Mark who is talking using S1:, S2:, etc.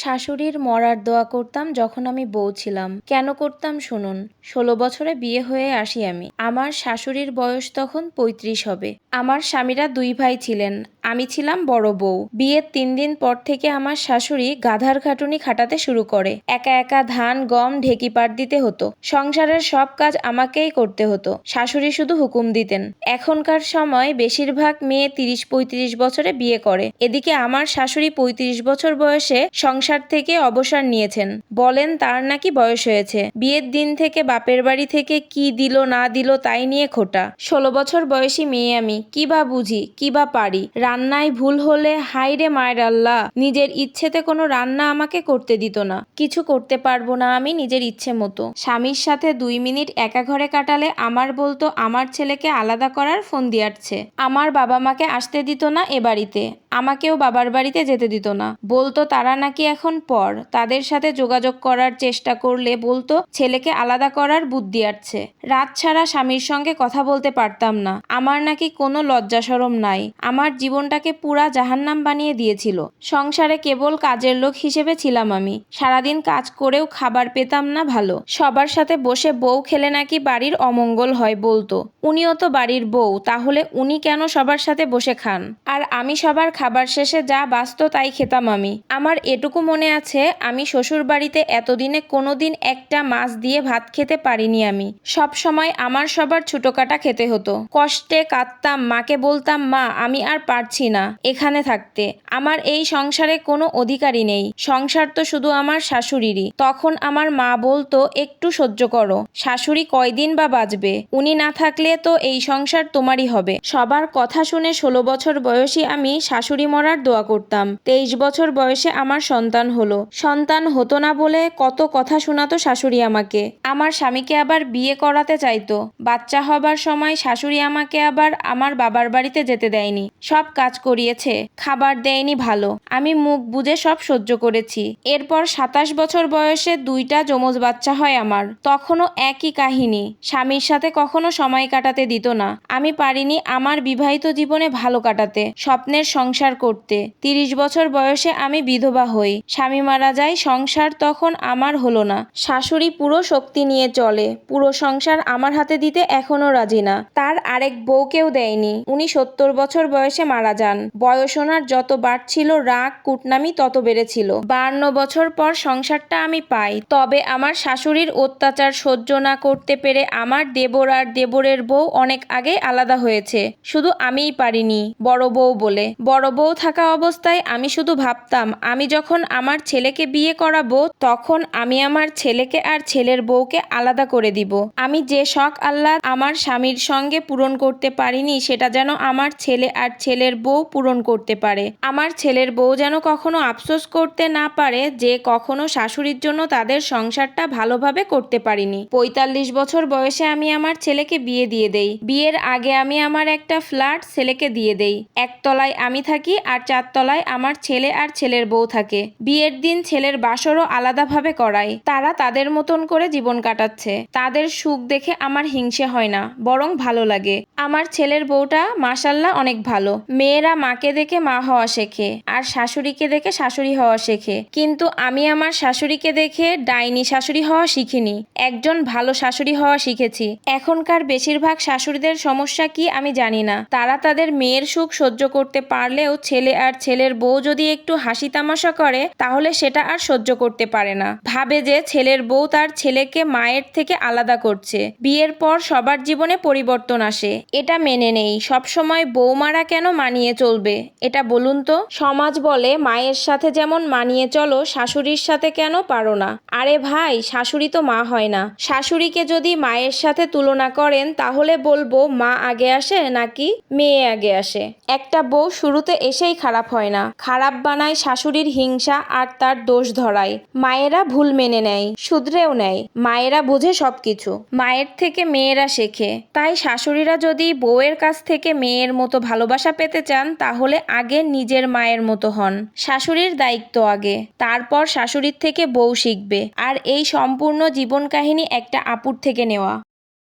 S1: শাশুড়ির মরার দোয়া করতাম যখন আমি বউ ছিলাম। কেন করতাম শুনুন, ষোলো বছরে বিয়ে হয়ে আসি আমি। আমার শাশুড়ির বয়স তখন পঁয়ত্রিশ হবে। আমার স্বামীরা দুই ভাই ছিলেন, আমি ছিলাম বড় বউ। বিয়ের তিন দিন পর থেকে আমার শাশুড়ি গাধার খাটুনি খাটাতে শুরু করে। একা একা ধান, গম, ঢেকি পাট দিতে হতো। সংসারের সব কাজ আমাকেই করতে হতো। শাশুড়ি শুধু হুকুম দিতেন। এখনকার সময় বেশিরভাগ মেয়ে তিরিশ পঁয়ত্রিশ বছরে বিয়ে করে। এদিকে আমার শাশুড়ি পঁয়ত্রিশ বছর বয়সে সংসার থেকে অবসর নিয়েছেন। বলেন, তার নাকি বয়স হয়েছে। বিয়ের দিন থেকে বাপের বাড়ি থেকে কি দিল, না দিল, তাই নিয়ে খোটা। ষোলো বছর বয়সী মেয়ে আমি। কি বা বুঝি, কি বা পারি। রান্নায় ভুল হলে হাইরে মায়ের আল্লাহ, নিজের ইচ্ছেতে কোনো রান্না আমাকে করতে দিত না। কিছু করতে পারব না আমি নিজের ইচ্ছে মতো। স্বামীর সাথে দুই মিনিট একা ঘরে কাটালে আমার বলতো, আমার ছেলেকে আলাদা করার ফোন দিয়াচ্ছে। আমার বাবা মাকে আসতে দিত না এ বাড়িতে। আমাকেও বাবার বাড়িতে যেতে দিত না। বলতো, তারা নাকি এখন পর। তাদের সাথে যোগাযোগ করার চেষ্টা করলে বলতো, ছেলেকে আলাদা করার বুদ্ধি আসছে। রাত ছাড়া স্বামীর সঙ্গে কথা বলতে পারতাম না। আমার নাকি কোনো লজ্জা সরম নাই। আমার জীবনটাকে পুরা জাহান্নাম বানিয়ে দিয়েছিল। সংসারে কেবল কাজের লোক হিসেবে ছিলাম আমি। সারাদিন কাজ করেও খাবার পেতাম না ভালো। সবার সাথে বসে বউ খেলে নাকি বাড়ির অমঙ্গল হয় বলতো। উনিও তো বাড়ির বউ, তাহলে উনি কেন সবার সাথে বসে খান? আর আমি সবার খাবার শেষে যা বাঁচত তাই খেতাম আমি। আমার এটুকু মনে আছে, আমি শ্বশুর বাড়িতে এতদিনে কোনোদিন একটা মাছ দিয়ে ভাত খেতে পারিনি আমি। সব সময় আমার সবার ছুটোকাটা খেতে হতো। কষ্টে কাঁদতাম, মাকে বলতাম, মা, আমি আর পারছি না এখানে থাকতে। আমার এই সংসারে কোনো অধিকারই নেই। সংসার তো শুধু আমার শাশুড়িরই। তখন আমার মা বলতো, একটু সহ্য করো। শাশুড়ি কয়দিন বা বাঁচবে? উনি না থাকলে তো এই সংসার তোমারই হবে। সবার কথা শুনে ষোলো বছর বয়সী আমি শাশুড়ি মরার দোয়া করতাম। তেইশ বছর বয়সে আমার সন্তান হলো। সন্তান হতো না বলে কত কথা শোনাতো শাশুড়ি আমাকে। আমার স্বামীকে আবার বিয়ে করাতে চাইতো। বাচ্চা হবার সময় শাশুড়ি আমাকে আবার আমার বাবার বাড়িতে যেতে দেয়নি। সব কাজ করিয়েছে, খাবার দেয়নি ভালো। আমি মুখ বুজে সব সহ্য করেছি। এরপর সাতাশ বছর বয়সে দুইটা যমজ বাচ্চা হয় আমার। তখনও একই কাহিনী। স্বামীর সাথে কখনো সময় কাটাতে দিত না। আমি পারিনি আমার বিবাহিত জীবনে ভালো কাটাতে। স্বপ্নের সংসার করতে। তিরিশ বছর বয়সে আমি বিধবা হই। স্বামী মারা যায়, সংসার তখন আমার হলো না। শাশুড়ি পুরো শক্তি নিয়ে চলে। পুরো সংসার আমার হাতে দিতে এখনও রাজি না। তার আরেক বউকেও দেয়নি। উনি সত্তর বছর বয়সে মারা যান। বয়স ওনার যত বাড়ছিল, রাগ, কুটনামি তত বেড়েছিল। বান্ন বছর পর সংসারটা আমি পাই। তবে আমার শাশুড়ির অত্যাচার সহ্য না করতে পেরে আমার দেবর আর দেবরের বউ অনেক আগে আলাদা হয়েছে। শুধু আমিই পারিনি, বড় বউ বলে। বড় বউ থাকা অবস্থায় আমি শুধু ভাবতাম, আমি যখন আমার ছেলেকে বিয়ে করাবো, তখন আমি আমার ছেলেকে আর ছেলের বউকে আলাদা করে দিব। আমি যে শখ আল্লাহ আমার স্বামীর সঙ্গে পূরণ করতে পারিনি, সেটা যেন আমার ছেলে আর ছেলের বউ পূরণ করতে পারে। আমার ছেলের বউ যেন কখনো আফসোস করতে না পারে যে কখনো শাশুড়ির জন্য তাদের সংসারটা ভালোভাবে করতে পারিনি। পঁয়তাল্লিশ বছর বয়সে আমি আমার ছেলেকে বিয়ে দিয়ে দেই। বিয়ের আগে আমি আমার একটা ফ্ল্যাট ছেলেকে দিয়ে দেই। একতলায় আমি থাকি আর চারতলায় আমার ছেলে আর ছেলের বউ থাকে। বিয়ের দিন ছেলের বাসরও আলাদাভাবে করাই তারা তাদের মতন করে জীবন কাটাচ্ছে। তাদের সুখ দেখে আমার হিংসে হয় না, বরং ভালো লাগে। আমার ছেলের বউটা মাসাল্লাহ অনেক ভালো। মেয়েরা মাকে দেখে মা হওয়া শেখে, আর শাশুড়িকে দেখে শাশুড়ি হওয়া শেখে। কিন্তু আমি আমার শাশুড়িকে দেখে ডাইনি শাশুড়ি হওয়া শিখিনি। একজন ভালো শাশুড়ি হওয়া শিখেছি। এখনকার বেশিরভাগ শাশুড়িদের সমস্যা কি আমি জানি না। তারা তাদের মেয়ের সুখ সহ্য করতে পারলেও ছেলে আর ছেলের বউ যদি একটু হাসি তামাশা করে, তাহলে সেটা আর সহ্য করতে পারে না। ভাবে যে ছেলের বউ তার ছেলেকে মায়ের থেকে আলাদা করছে। বিয়ের পর সবার জীবনে পরিবর্তন আসে। এটা মেনে নেই। সবসময় বৌমারা কেন মানিয়ে চলবে? এটা বলুন তো। সমাজ বলে, মায়ের সাথে যেমন মানিয়ে চলো, শাশুড়ির সাথে কেন পারো না? আরে ভাই, শাশুড়ি তো মা হয় না। শাশুড়িকে যদি মায়ের সাথে তুলনা করেন, তাহলে বলব, মা আগে আসে নাকি মেয়ে আগে আসে? একটা বউ শুরুতে এসেই খারাপ হয় না। খারাপ বানায় শাশুড়ির হিংসা আর তার দোষ ধরায়। মায়েরা ভুল মেনে নেয়, শুধরেও নেয়। মায়েরা বোঝে সবকিছু। মায়ের থেকে মেয়েরা শেখে। তাই শাশুড়িরা যদি বউয়ের কাছ থেকে মেয়ের মতো ভালোবাসা পেতে চান, তাহলে আগে নিজের মায়ের মতো হন। শাশুড়ির দায়িত্ব আগে। তারপর শাশুড়ির থেকে বউ শিখবে। আর এই সম্পূর্ণ জীবন কাহিনী একটা আপুর থেকে নেওয়া।